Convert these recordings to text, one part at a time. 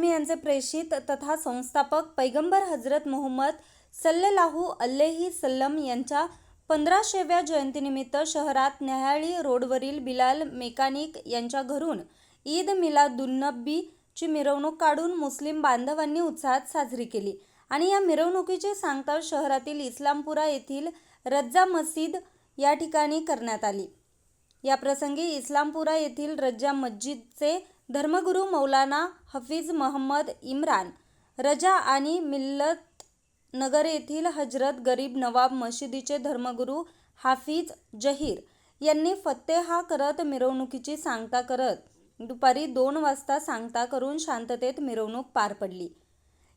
धर्मीयांचे प्रेषित तथा संस्थापक पैगंबर हजरत मोहम्मद सल्लल्लाहू अल्लेही सल्लम यांच्या पंधराशेव्या जयंतीनिमित्त शहरात न्यायाळी रोडवरील बिलाल मेकॅनिक यांच्या घरून ईद मिलादुन्नबी ची मिरवणूक काढून मुस्लिम बांधवांनी उत्साहात साजरी केली. आणि या मिरवणुकीची सांगता शहरातील इस्लामपुरा येथील रज्जा मस्जिद या ठिकाणी करण्यात आली. या प्रसंगी इस्लामपुरा येथील रज्जा मस्जिदचे धर्मगुरू मौलाना हफीज महम्मद इम्रान रजा आणि मिल्लत नगर येथील हजरत गरीब नवाब मशिदीचे धर्मगुरू हाफिज जहीर यांनी फत्तेहा करत मिरवणुकीची सांगता करत दुपारी दोन वाजता सांगता करून शांततेत मिरवणूक पार पडली.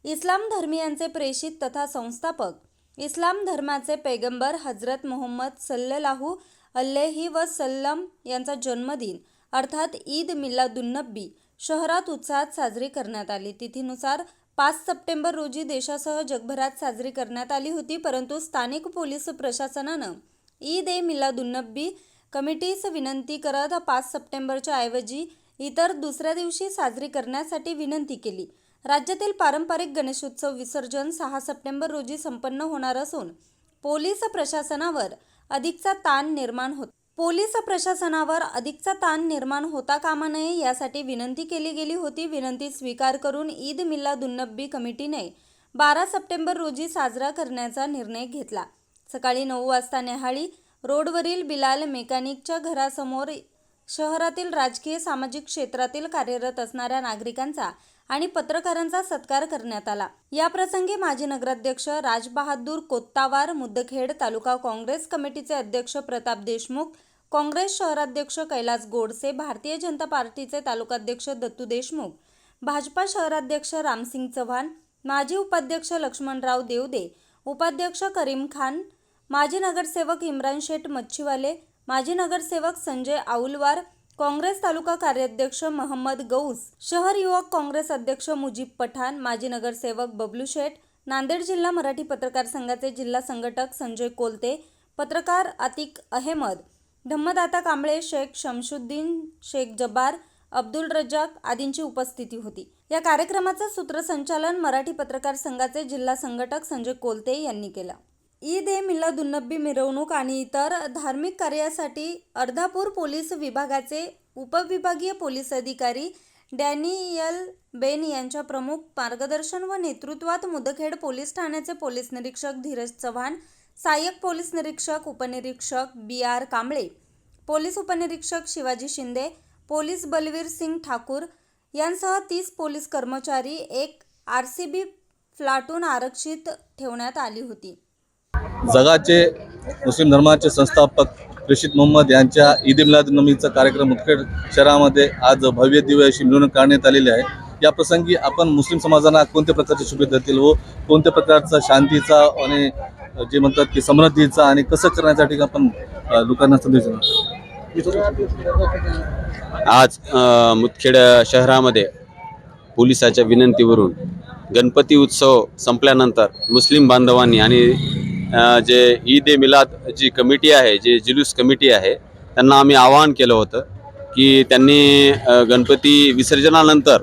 इस्लाम धर्मियांचे प्रेषित तथा संस्थापक इस्लाम धर्माचे पैगंबर हजरत मोहम्मद सल्ललाहू अल्लेही व सल्लम यांचा जन्मदिन अर्थात ईद मिलादुन्नबी शहरात उत्साहात साजरी करण्यात आली. तिथीनुसार पाच सप्टेंबर रोजी देशासह जगभरात साजरी करण्यात आली होती परंतु स्थानिक पोलीस प्रशासनानं ईद ए मिलादुन्नबी कमिटीस विनंती करत पाच सप्टेंबरच्या ऐवजी इतर दुसऱ्या दिवशी साजरी करण्यासाठी विनंती केली. राज्यातील पारंपरिक गणेशोत्सव विसर्जन सहा सप्टेंबर रोजी संपन्न होणार असून पोलीस प्रशासनावर अधिकचा ताण निर्माण होत पोलीस प्रशासनावर अधिकचा ताण निर्माण होता कामा नये यासाठी विनंती केली गेली होती. विनंती स्वीकार करून ईद मिलादुन्नबी कमिटीने बारा सप्टेंबर रोजी साजरा करण्याचा निर्णय घेतला. सकाळी नऊ वाजता नेहाळी रोडवरील बिलाल मेकॅनिकच्या घरासमोर शहरातील राजकीय सामाजिक क्षेत्रातील कार्यरत असणाऱ्या नागरिकांचा आणि पत्रकारांचा सत्कार करण्यात आला. याप्रसंगी माजी नगराध्यक्ष राजबहादूर कोत्तावार मुदखेड तालुका काँग्रेस कमिटीचे अध्यक्ष प्रताप देशमुख काँग्रेस शहराध्यक्ष कैलास गोडसे भारतीय जनता पार्टीचे तालुकाध्यक्ष दत्तू देशमुख भाजपा शहराध्यक्ष रामसिंग चव्हाण माजी उपाध्यक्ष लक्ष्मणराव देवदे उपाध्यक्ष करीम खान माजी नगरसेवक इम्रान शेठ मच्छीवाले माजी नगरसेवक संजय आऊलवार काँग्रेस तालुका कार्याध्यक्ष महम्मद गौस शहर युवक काँग्रेस अध्यक्ष मुजीब पठाण माजी नगरसेवक बबलू शेठ नांदेड जिल्हा मराठी पत्रकार संघाचे जिल्हा संघटक संजय कोलते पत्रकार अतिक अहमद धम्मदाता कांबळे शेख शमशुद्दीन शेख जब्बार अब्दुल रजाक आदींची उपस्थिती होती. या कार्यक्रमाचं सूत्रसंचालन मराठी पत्रकार संघाचे जिल्हा संघटक संजय कोलते यांनी केलं. ईद ए मिलादुन्नबी मिरवणूक आणि इतर धार्मिक कार्यासाठी अर्धापूर पोलीस विभागाचे उपविभागीय पोलीस अधिकारी डॅनियल बेन यांच्या प्रमुख मार्गदर्शन व नेतृत्वात मुदखेड पोलीस ठाण्याचे पोलीस निरीक्षक धीरज चव्हाण सहाय्यक पोलीस निरीक्षक उपनिरीक्षक बी आर कांबळे पोलीस उपनिरीक्षक शिवाजी शिंदे पोलीस बलवीर सिंग ठाकूर यांसह तीस पोलीस कर्मचारी एक आर सी बी फ्लाटून आरक्षित ठेवण्यात आली होती. जगाचे मुस्लिम धर्माचे संस्थापक रशीद मोहम्मद यांच्या ईद मिलादनबीचा कार्यक्रम मुदखेड शहरामध्ये आज भव्य दिव्य अशी मिरवणूक काढण्यात आलेली आहे. या प्रसंगी आपण मुस्लिम समाजाला कोणत्या प्रकारच्या शुभेच्छा देतील व कोणत्या प्रकारचा शांतीचा आणि जे म्हणतात की समृद्धीचा आणि कसं करण्यासाठी आपण लोकांना संदेश आज अ, मुदखेड शहरामध्ये पोलिसाच्या विनंतीवरून गणपती उत्सव संपल्यानंतर मुस्लिम बांधवांनी आणि जे ईद ए मिलाद जी कमिटी आहे जे जुलूस कमिटी आहे त्यांना आम्ही आवाहन केलं होतं की त्यांनी गणपती विसर्जनानंतर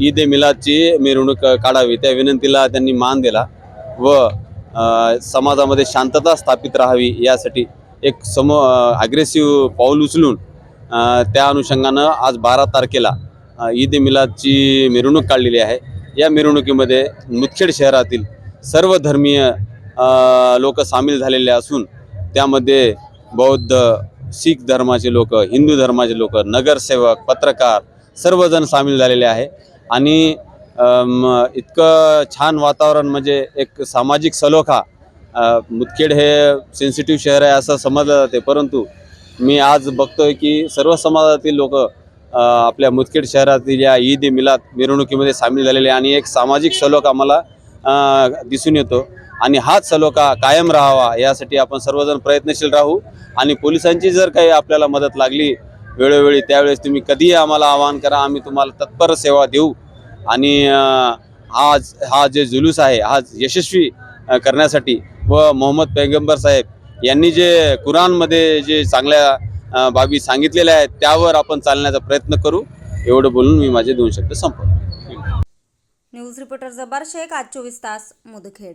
ईद ए मिलादची मिरवणूक काढावी. त्या विनंतीला त्यांनी मान दिला व समाजामध्ये शांतता स्थापित राहावी यासाठी एक सम अग्रेसिव्ह पाऊल उचलून त्या अनुषंगानं आज बारा तारखेला ईद ए मिलादची मिरवणूक काढलेली आहे. या मिरवणुकीमध्ये मुदखेड शहरातील सर्व धर्मीय लोक सामील झालेले असून त्यामध्ये बौद्ध शीख धर्माचे लोक हिंदू धर्माचे लोक नगरसेवक पत्रकार सर्वजण सामील झालेले आहे. आणि इतकं छान वातावरण म्हणजे एक सामाजिक सलोखा मुतखेड मुदखेड हे सेन्सिटिव्ह शहर आहे असं समजलं जाते. परंतु मी आज बघतोय की सर्व समाजातील लोक आपल्या मुदखेड शहरातील या ईद मिलाद मिरवणुकीमध्ये सामील झालेले आहे. आणि एक सामाजिक सलोख आम्हाला दिसून येतो. आणि हाच सलोखा कायम राहावा यासाठी आपण सर्वजण प्रयत्नशील राहू. आणि पोलिसांची जर काही आपल्याला मदत लागली वेळोवेळी त्यावेळेस तुम्ही कधीही आम्हाला आवाहन करा आम्ही तुम्हाला तत्पर सेवा देऊ. आणि आज हा जे जुलूस आहे हा यशस्वी करण्यासाठी व मोहम्मद पैगंबर साहेब यांनी जे कुराणमध्ये जे चांगल्या बाबी सांगितलेल्या आहेत त्यावर आपण चालण्याचा प्रयत्न करू. एवढं बोलून मी माझे दोन शब्द संपवतो. न्यूज रिपोर्टर जबार शेख आज चोवीस तास मुदखेड.